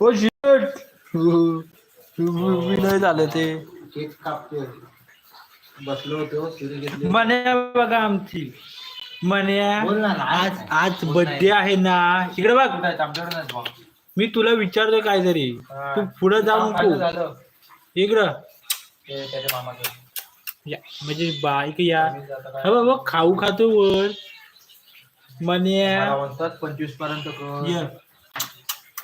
हो शिट विलय झालं ते केक बसलो होतो घेतली मन्या बघा आमची मन्या बोल ना. आज आज बर्थडे आहे ना इकडे बघ आमच्याकडे नाही भाऊ. मी तुला विचारतोय काहीतरी हा. तू पुढे जाऊ फायनल नको झालं. इकडं ते त्याच्या मामाचं. या म्हणजे बाईक या जाता काय? हा बाबा खाऊ खातो वर मला मन्या म्हणतात पंचवीसपर्यंत कर. ये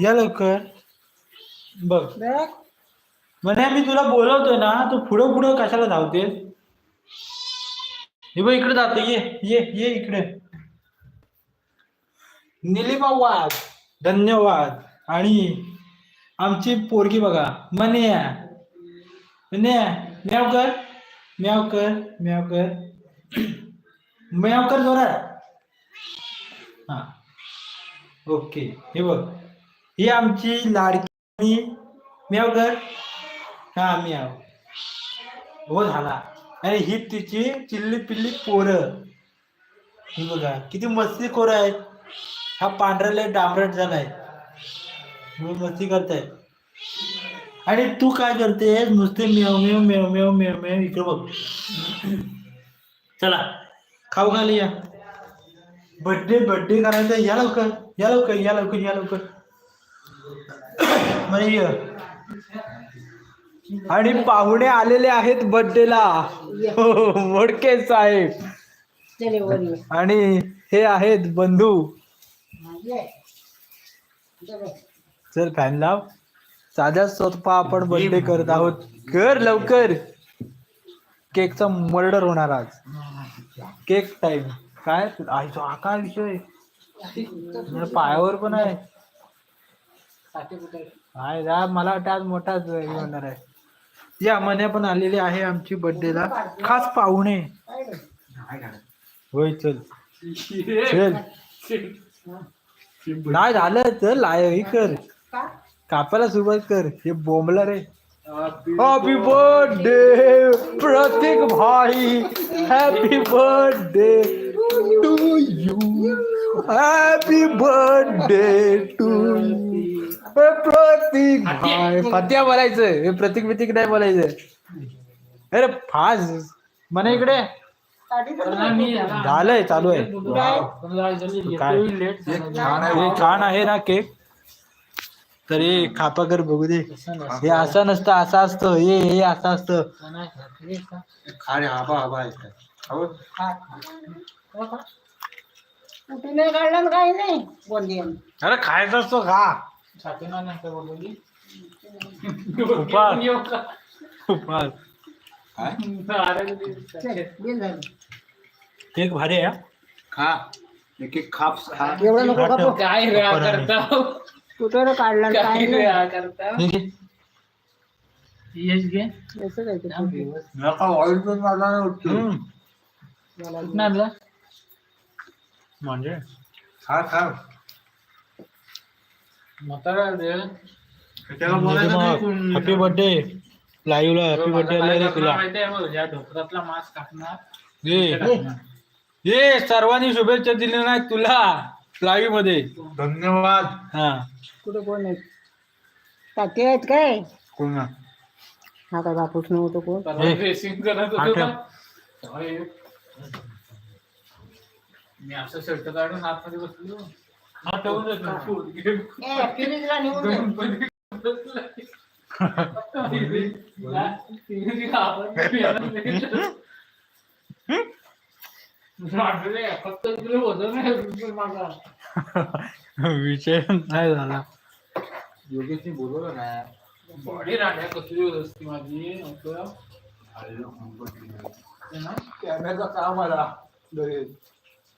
या लवकर. बघ. म्हणे मी तुला बोलवतोय ना तू पुढं पुढं कशाला धावते हे बघ इकडे जाते. ये ये ये इकडे. निलिमा वाघ धन्यवाद. आणि आमची पोरगी बघा. मन्या मन्या म्याव कर म्याव कर म्याव कर. म्याव कर जोरात. हा. ओके. हे बघ. ही आमची लाडकी मेव कर हा मेव हो झाला. आणि ही तिची चिल्ली पिल्ली पोरं. ही बघा किती मस्ती खोर आहे. हा पांढऱ्याला डांबरट झालाय हो, मस्ती करताय. आणि तू काय करतेस? नुसते मेव मेव मेव मेव मेव मेव इकडे बघ. चला खाऊ घाली या बड्डे बड्डे करायचा या लवकर या लवकर या लवकर या लवकर. म्हणजे. आणि पाहुणे आलेले आहेत बर्थडेला मोडके साहेब. आणि हे आहेत बंधू. चल. फॅन लाव. साध्या स्वतः आपण बर्थडे करत आहोत. कर लवकर. केकचा मर्डर होणार आज. केक टाइम काय? आईचा हा काय विषय म्हणजे पायावर पण आहे. आहे जा मला वाटतं आज मोठाच होणार आहे. या मन्या पण आलेली आहे आमची बर्थडेला खास पाहुणे. होय चल. चल. नाही झालं चल लाय हे कर. कापायला सुरुवात कर. हे बोंबला रे हॅपी बर्थडे प्रतीक भाई. Happy birthday to you happy birthday to Prateek भाई फत्या बोलायचं. हे प्रतीक बितीक नाही बोलायचं. अरे फास. म्हणा इकडे. झालंय चालू आहे. काय? हे छान आहे ना केक. तर हे खापा कर बघू दे. हे असं नसतं असं असतं. हे हे असं असतं. आबा आबा काढला काही नाही. अरे खायचं असतो खा. उपास। उपास। काय? केक भारी आहे हा. खा। एक एक खाप खा। एवढं नको का. काय रे हा। करता कुठे काढला ना काय रे नाही हा करता हे। घे. यश घे असं काहीतरी. नका ऑइल पण मला नाही उठतो. हम्म. कुठं आणला म्हणजे खा खा। हॅपी बर्थडे लाईव्ह ला हॅपी बर्थडे आले रे तुला माहिती आहे मग या ढोकरातला ये ये सर्वांनी शुभेच्छा दिल्या नाही तुला लाईव्हमध्ये धन्यवाद. हा. कुठे कोण आहे टाके आहेत काय? कोण? हा काय बापूस नव्हतो कोण? परवा. ड्रेसिंग करत होतो ठेव. का? अरे. मी असं शर्ट काढून आतमध्ये बसलो. हा पियानो वाटले फक्त तुला होतं नाही माझा विषय नाही झाला योगेशने बोलवलं ना बॉडी राहण्या कसली असते माझी म्हटलं आलेलो खूप बघितलं. ते ना कॅमेराचा काम आला.